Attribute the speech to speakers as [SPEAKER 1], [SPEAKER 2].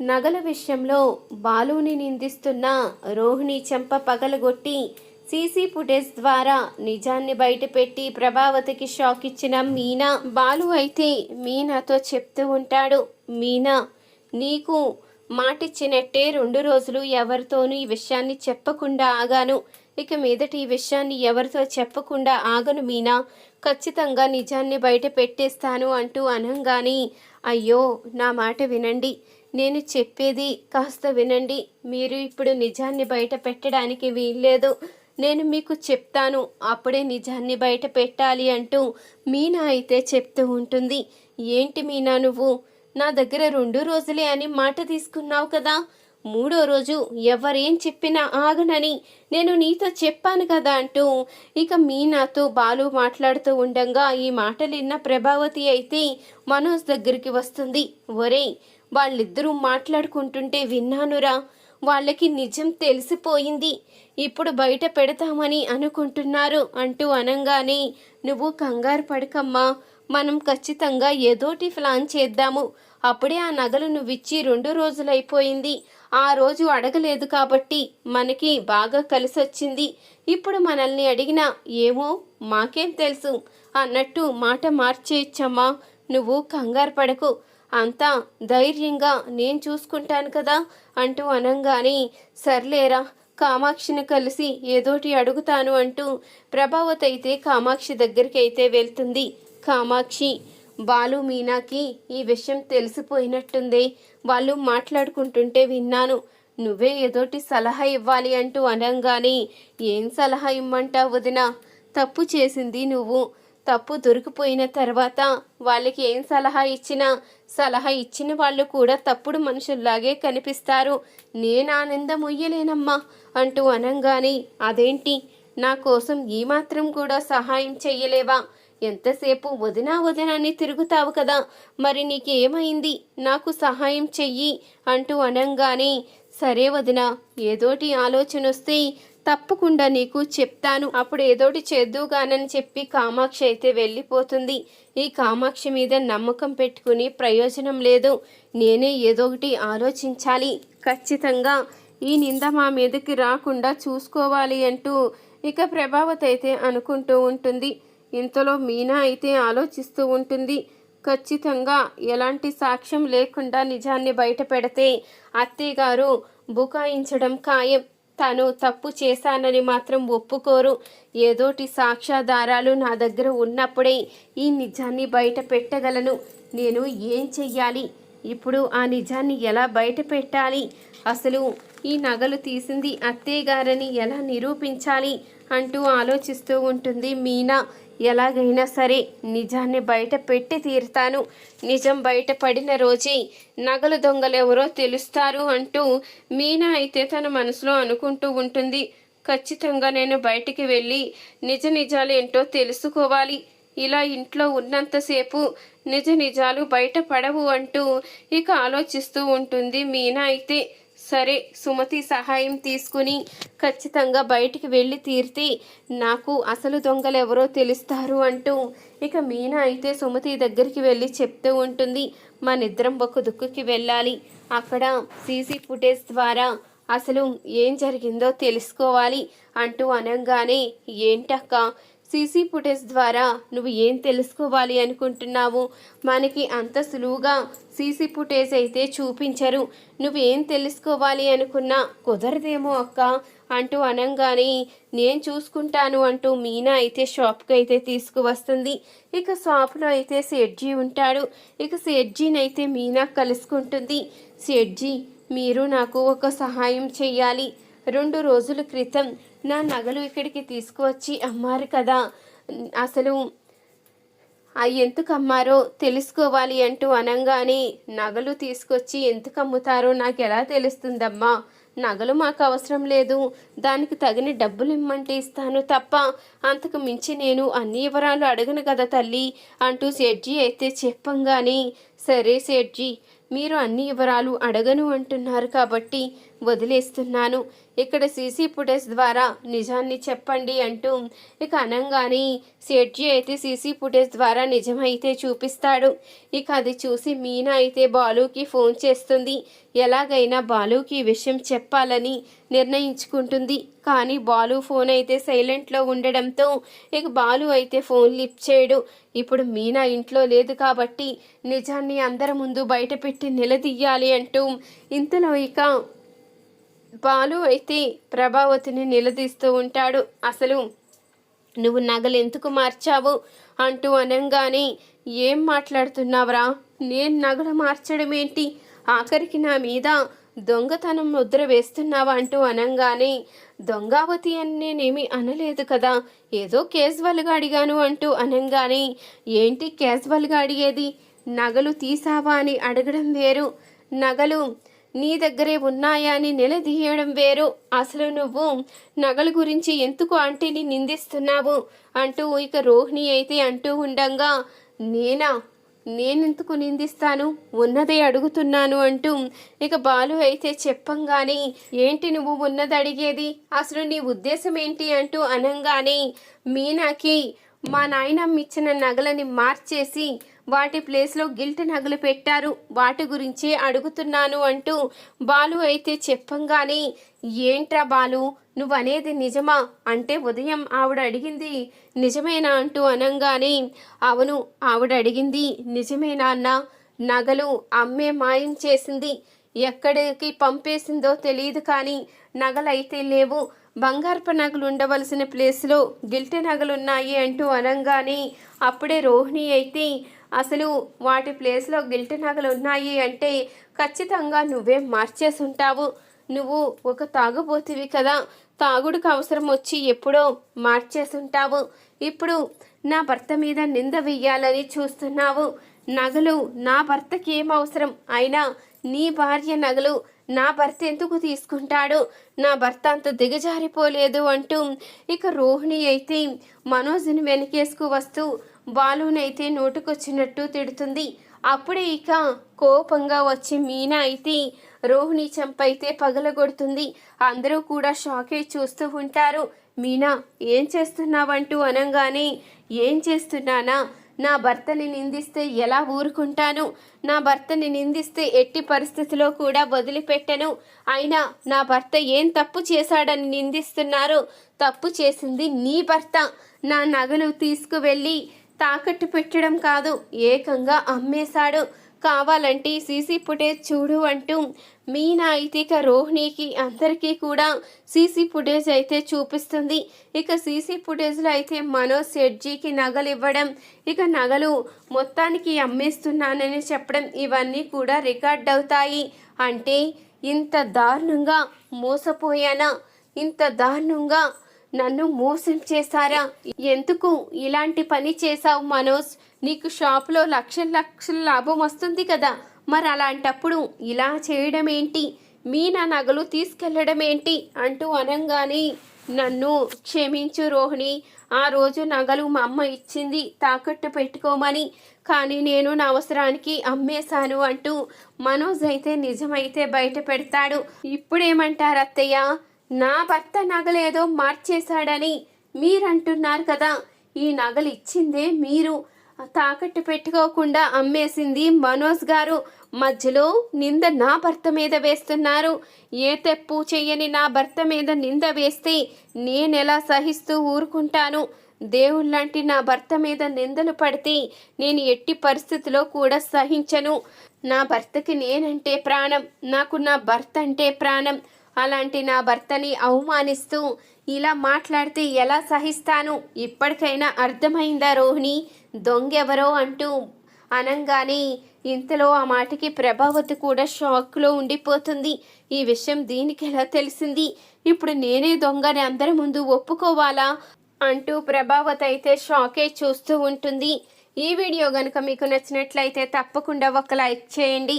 [SPEAKER 1] నగల విషయంలో బాలుని నిందిస్తున్న రోహిణి చెంప పగలగొట్టి సీసీ ఫుటేజ్ ద్వారా నిజాన్ని బయటపెట్టి ప్రభావతికి షాక్ ఇచ్చిన మీనా. బాలు అయితే మీనాతో చెప్తూ ఉంటాడు మీనా నీకు మాటిచ్చినట్టే రెండు రోజులు ఎవరితోనూ ఈ విషయాన్ని చెప్పకుండా ఆగాను. ఇక మీదట ఈ విషయాన్ని ఎవరితో చెప్పకుండా ఆగను మీనా. ఖచ్చితంగా నిజాన్ని బయట పెట్టేస్తాను అంటూ అనంగాని అయ్యో నా మాట వినండి. నేను చెప్పేది కాస్త వినండి. మీరు ఇప్పుడు నిజాన్ని బయట పెట్టడానికి వీల్లేదు. నేను మీకు చెప్తాను. అప్పుడే నిజాన్ని బయట పెట్టాలి అంటూ మీనా అయితే చెప్తూ ఉంటుంది. ఏంటి మీనా నువ్వు? నా దగ్గర రెండు రోజులే అని మాట తీసుకున్నావు కదా. మూడో రోజు ఎవరేం చెప్పినా ఆగనని నేను నీతో చెప్పాను కదా అంటూ ఇక మీనాతో బాలు మాట్లాడుతూ ఉండంగా ఈ మాటలు విన్న ప్రభావతి అయితే మనోజ్ దగ్గరికి వస్తుంది. ఒరేయ్ వాళ్ళిద్దరూ మాట్లాడుకుంటుంటే విన్నానురా. వాళ్ళకి నిజం తెలిసిపోయింది. ఇప్పుడు బయట పెడతామని అనుకుంటున్నారు అంటూ అనగానే నువ్వు కంగారు పడకమ్మా. మనం ఖచ్చితంగా ఏదోటి ప్లాన్ చేద్దాము. అప్పుడే ఆ నగలు నువ్విచ్చి రెండు రోజులైపోయింది. ఆ రోజు అడగలేదు కాబట్టి మనకి బాగా కలిసొచ్చింది. ఇప్పుడు మనల్ని అడిగినా ఏమో మాకేం తెలుసు అన్నట్టు మాట మార్చేయచ్చమ్మా. నువ్వు కంగారు పడకు. అంతా ధైర్యంగా నేను చూసుకుంటాను కదా అంటూ అనంగానే సర్లేరా కామాక్షిని కలిసి ఏదోటి అడుగుతాను అంటూ ప్రభావతి అయితే కామాక్షి దగ్గరికి అయితే వెళ్తుంది. కామాక్షి బాలు మీనాకి ఈ విషయం తెలిసిపోయినట్టుంది. వాళ్ళు మాట్లాడుకుంటుంటే విన్నాను. నువ్వే ఏదోటి సలహా ఇవ్వాలి అంటూ అనంగానే ఏం సలహా ఇమ్మంటావు వదిన? తప్పు చేసింది నువ్వు. తప్పు దొరికిపోయిన తర్వాత వాళ్ళకి ఏం సలహా ఇచ్చినా సలహా ఇచ్చిన వాళ్ళు కూడా తప్పుడు మనుషుల్లాగే కనిపిస్తారు. నేను ఆనందం ఉయ్యలేనమ్మా అంటూ అనంగానే అదేంటి? నా కోసం ఏమాత్రం కూడా సహాయం చెయ్యలేవా? ఎంతసేపు వదినా వదినాన్ని తిరుగుతావు కదా మరి నీకేమైంది? నాకు సహాయం చెయ్యి అంటూ అనంగానే సరే వదిన ఏదోటి ఆలోచన వస్తే తప్పకుండా నీకు చెప్తాను. అప్పుడు ఏదోటి చేద్దుగానని చెప్పి కామాక్షి అయితే వెళ్ళిపోతుంది. ఈ కామాక్షి మీద నమ్మకం పెట్టుకుని ప్రయోజనం లేదు. నేనే ఏదో ఒకటి ఆలోచించాలి. ఖచ్చితంగా ఈ నింద మా మీదకి రాకుండా చూసుకోవాలి అంటూ ఇక ప్రభావతి అయితే అనుకుంటూ ఉంటుంది. ఇంతలో మీనా అయితే ఆలోచిస్తూ ఉంటుంది. ఖచ్చితంగా ఎలాంటి సాక్ష్యం లేకుండా నిజాన్ని బయట పెడితే అత్తయ్య గారు బుకాయించడం ఖాయం. తను తప్పు చేశానని మాత్రం ఒప్పుకోరు. ఏదోటి సాక్ష్యాధారాలు నా దగ్గర ఉన్నప్పుడే ఈ నిజాన్ని బయట పెట్టగలను. నేను ఏం చెయ్యాలి? ఇప్పుడు ఆ నిజాన్ని ఎలా బయట పెట్టాలి? అసలు ఈ నగలు తీసింది అత్తయ్య గారని ఎలా నిరూపించాలి? అంటూ ఆలోచిస్తూ ఉంటుంది మీనా. ఎలాగైనా సరే నిజాన్ని బయట పెట్టి తీరుతాను. నిజం బయట పడిన రోజే నగలు దొంగలెవరో తెలుస్తారు అంటూ మీనా అయితే తన మనసులో అనుకుంటూ ఉంటుంది. ఖచ్చితంగా నేను బయటికి వెళ్ళి నిజ నిజాలు ఏంటో తెలుసుకోవాలి. ఇలా ఇంట్లో ఉన్నంతసేపు నిజ నిజాలు బయట పడవు అంటూ ఇక ఆలోచిస్తూ ఉంటుంది మీనా అయితే. సరే సుమతి సహాయం తీసుకుని ఖచ్చితంగా బయటికి వెళ్ళి తీరితే నాకు అసలు దొంగలు ఎవరో తెలుస్తారు అంటూ ఇక మీనా అయితే సుమతి దగ్గరికి వెళ్ళి చెప్తూ ఉంటుంది. మనిద్దరం ఒక దుక్కుకి వెళ్ళాలి. అక్కడ సీసీ ఫుటేజ్ ద్వారా అసలు ఏం జరిగిందో తెలుసుకోవాలి అంటూ అనగానే ఏంటక్క సీసీ ఫుటేజ్ ద్వారా నువ్వు ఏం తెలుసుకోవాలి అనుకుంటున్నావు? మనకి అంత సులువుగా సీసీ ఫుటేజ్ అయితే చూపించరు. నువ్వేం తెలుసుకోవాలి అనుకున్నా కుదరదేమో అక్క అంటూ అనంగానే నేను చూసుకుంటాను అంటూ మీనా అయితే షాప్కి అయితే తీసుకువస్తుంది. ఇక షాప్లో అయితే సెడ్జీ ఉంటాడు. ఇక సెడ్జీని అయితే మీనా కలుసుకుంటుంది. సెడ్జీ మీరు నాకు ఒక సహాయం చెయ్యాలి. రెండు రోజుల క్రితం నా నగలు ఇక్కడికి తీసుకువచ్చి అమ్మారు కదా. అసలు అవి ఎందుకు అమ్మారో తెలుసుకోవాలి అంటూ అనంగానే నగలు తీసుకొచ్చి ఎందుకు అమ్ముతారో నాకు ఎలా తెలుస్తుందమ్మా. నగలు మాకు అవసరం లేదు. దానికి తగిన డబ్బులు ఇమ్మంటే ఇస్తాను తప్ప అంతకు మించి నేను అన్ని వివరాలు అడగను కదా తల్లి అంటూ సేట్జీ అయితే చెప్పంగానే సరే సేట్జీ మీరు అన్ని వివరాలు అడగను అంటున్నారు కాబట్టి వదిలేస్తున్నాను. ఇక్కడ సీసీ ఫుటేజ్ ద్వారా నిజాన్ని చెప్పండి అంటూ ఇక అనంగానే సెట్జీ అయితే సీసీ ఫుటేజ్ ద్వారా నిజమైతే చూపిస్తాడు. ఇక అది చూసి మీనా అయితే బాలుకి ఫోన్ చేస్తుంది. ఎలాగైనా బాలుకి విషయం చెప్పాలని నిర్ణయించుకుంటుంది. కానీ బాలు ఫోన్ అయితే సైలెంట్లో ఉండడంతో ఇక బాలు అయితే ఫోన్ లిఫ్ట్ చేయడు. ఇప్పుడు మీనా ఇంట్లో లేదు కాబట్టి నిజాన్ని అందరి ముందు బయటపెట్టి నిలదీయాలి అంటూ ఇంతలో ఇక బాలు అయితే ప్రభావతిని నిలదీస్తూ ఉంటాడు. అసలు నువ్వు నగలు ఎందుకు మార్చావు? అంటూ అనంగానే ఏం మాట్లాడుతున్నావురా? నేను నగలు మార్చడం ఏంటి ఆఖరికి నా మీద దొంగతనం ముద్ర వేస్తున్నావా? అంటూ అనంగానే దొంగావతి అని నేనేమి అనలేదు కదా. ఏదో క్యాజువల్గా అడిగాను అంటూ అనంగానే ఏంటి క్యాజువల్గా అడిగేది? నగలు తీసావా? అని అడగడం వేరు. నగలు నీ దగ్గరే ఉన్నాయా అని నిలదీయడం వేరు. అసలు నువ్వు నగల గురించి ఎందుకు ఆంటీని నిందిస్తున్నావు? అంటూ ఇక రోహిణి అయితే అంటూ ఉండంగా నేనా? నేనెందుకు నిందిస్తాను? ఉన్నదే అడుగుతున్నాను అంటూ ఇక బాలు అయితే చెప్పంగానే ఏంటి నువ్వు ఉన్నది అడిగేది అసలు నీ ఉద్దేశం ఏంటి అంటూ అనంగానే మీనాకి మా నాయనమ్మ ఇచ్చిన నగలని మార్చేసి వాటి ప్లేస్లో గిల్ట్ నగలు పెట్టారు. వాటి గురించే అడుగుతున్నాను అంటూ బాలు అయితే చెప్పంగానే ఏంట్రా బాలు నువ్వనేది నిజమా? అంటే ఉదయం ఆవిడ అడిగింది నిజమేనా? అంటూ అనంగానే అవును ఆవిడ అడిగింది నిజమేనా అన్న? నగలు అమ్మే మాయం చేసింది. ఎక్కడికి పంపేసిందో తెలియదు కానీ నగలైతే లేవు. బంగారపు నగలు ఉండవలసిన ప్లేస్లో గిల్టి నగలున్నాయి అంటూ అనంగానే అప్పుడే రోహిణి అయితే అసలు వాటి ప్లేస్లో గిల్టి నగలు ఉన్నాయి అంటే ఖచ్చితంగా నువ్వే మార్చేసి ఉంటావు నువ్వు ఒక తాగుబోతివి కదా. తాగుడికి అవసరం వచ్చి ఎప్పుడో మార్చేసుంటావు. ఇప్పుడు నా భర్త మీద నింద వెయ్యాలని చూస్తున్నావు. నగలు నా భర్తకి ఏం అవసరం? అయినా నీ భార్య నగలు నా భర్త ఎందుకు తీసుకుంటాడు? నా భర్త అంత దిగజారిపోలేదు అంటూ ఇక రోహిణి అయితే మనోజ్ని వెనకేసుకు వస్తూ బాలునైతే నోటుకొచ్చినట్టు తిడుతుంది. అప్పుడే ఇక కోపంగా వచ్చి మీనా అయితే రోహిణి చంపైతే పగలగొడుతుంది. అందరూ కూడా షాకే చూస్తూ ఉంటారు. మీనా ఏం చేస్తున్నావంటూ అనగానే ఏం చేస్తున్నానా? నా భర్తని నిందిస్తే ఎలా ఊరుకుంటాను? నా భర్తని నిందిస్తే ఎట్టి పరిస్థితిలో కూడా వదిలిపెట్టను. అయినా నా భర్త ఏం తప్పు చేశాడని నిందిస్తున్నారు? తప్పు చేసింది నీ భర్త. నా నగలు తీసుకువెళ్ళి తాకట్టు పెట్టడం కాదు ఏకంగా అమ్మేశాడు. కావాలంటే సీసీ ఫుటేజ్ చూడు అంటూ మీనా అయితే ఇక రోహిణికి అందరికీ కూడా సీసీ ఫుటేజ్ అయితే చూపిస్తుంది. ఇక సీసీ ఫుటేజ్లో అయితే మనోజ్ సెడ్జీకి నగలు ఇవ్వడం ఇక నగలు మొత్తానికి అమ్మేస్తున్నానని చెప్పడం ఇవన్నీ కూడా రికార్డ్ అవుతాయి. అంటే ఇంత దారుణంగా మోసపోయానా? ఇంత దారుణంగా నన్ను మోసం చేశారా? ఎందుకు ఇలాంటి పని చేశావు మనోజ్? నీకు షాప్లో లక్షల లక్షల లాభం వస్తుంది కదా. మరి అలాంటప్పుడు ఇలా చేయడం ఏంటి మీ నా నగలు తీసుకెళ్ళడం ఏంటి అంటూ అనంగానే నన్ను క్షమించు రోహిణి. ఆ రోజు నగలు మా అమ్మ ఇచ్చింది తాకట్టు పెట్టుకోమని. కానీ నేను నా అవసరానికి అమ్మేశాను అంటూ మనోజ్ అయితే నిజమైతే బయట పెడతాడు. ఇప్పుడేమంటారు అత్తయ్య నా భర్త నగలేదో మార్చేశాడని మీరంటున్నారు కదా. ఈ నగలు ఇచ్చిందే మీరు. తాకట్టు పెట్టుకోకుండా అమ్మేసింది మనోజ్ గారు. మధ్యలో నింద నా భర్త మీద వేస్తున్నారు. ఏ తెప్పు చెయ్యని నా భర్త మీద నింద వేస్తే నేనెలా సహిస్తూ ఊరుకుంటాను? దేవుళ్ళంటి నా భర్త మీద నిందలు పడితే నేను ఎట్టి పరిస్థితిలో కూడా సహించను. నా భర్తకి నేనంటే ప్రాణం. నాకు నా భర్త అంటే ప్రాణం. అలాంటి నా భర్తని అవమానిస్తూ ఇలా మాట్లాడితే ఎలా సహిస్తాను? ఇప్పటికైనా అర్థమైందా రోహిణి? దొంగెవరో అంటూ అనంగానే ఇంతలో ఆ మాటకి ప్రభావతి కూడా షాక్లో ఉండిపోతుంది. ఈ విషయం దీనికి ఎలా తెలిసింది? ఇప్పుడు నేనే దొంగని అందరి ముందు ఒప్పుకోవాలా? అంటూ ప్రభావతి అయితే షాకే చూస్తూ ఉంటుంది. ఈ వీడియో కనుక మీకు నచ్చినట్లయితే తప్పకుండా ఒక లైక్ చేయండి.